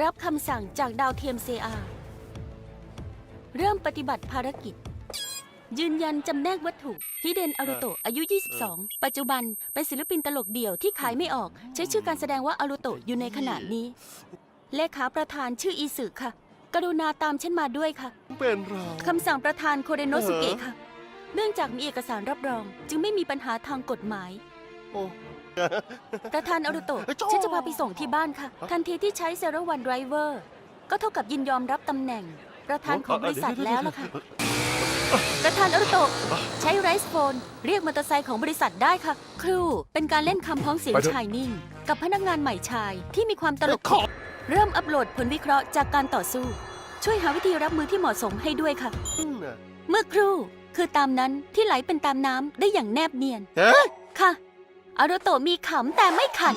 รับคำสั่งจากดาวเทียมเซอาเริ่มปฏิบัติภารกิจ ยืนยันจำแนกวัตถุฮิเดนอารุโตะอายุ 22 ปัจจุบันเป็นศิลปินตลกเดี่ยวที่ขายไม่ออก ใช้ชื่อการแสดงว่าอารุโตะอยู่ในขณะนี้ เลขาประธานชื่ออีสึค่ะ กรุณาตามฉันมาด้วยค่ะ เป็นเราคำสั่งประธานโคเรโนสุเกะเออค่ะ เนื่องจากมีเอกสารรับรอง จึงไม่มีปัญหาทางกฎหมาย โอ้ ประธานอารุโตะเอ้ยจ้าฉันจะพาไปส่งที่บ้านค่ะ ทันทีที่ใช้เซรวันไดรเวอร์ ก็เท่ากับยินยอมรับตำแหน่ง ประธานของบริษัทแล้วล่ะค่ะ ประธานอารุโตะ ใช้ไรส์โฟน เรียกมอเตอร์ไซค์ของบริษัทได้ค่ะ ครู เป็นการเล่นคำพ้องเสียงไปเถอะ ชายนิ่ง กับพนักงานใหม่ชายที่มีความตลก ขอเริ่มอัปโหลดผลวิเคราะห์จากการต่อสู้ ช่วยหาวิธีรับมือที่เหมาะสมให้ด้วยค่ะน่ะเมื่อครู่ คือตามนั้นที่ไหลเป็นตามน้ำได้อย่างแนบเนียน เอ๊ะค่ะ อารุโตะมีขำแต่ไม่ขัน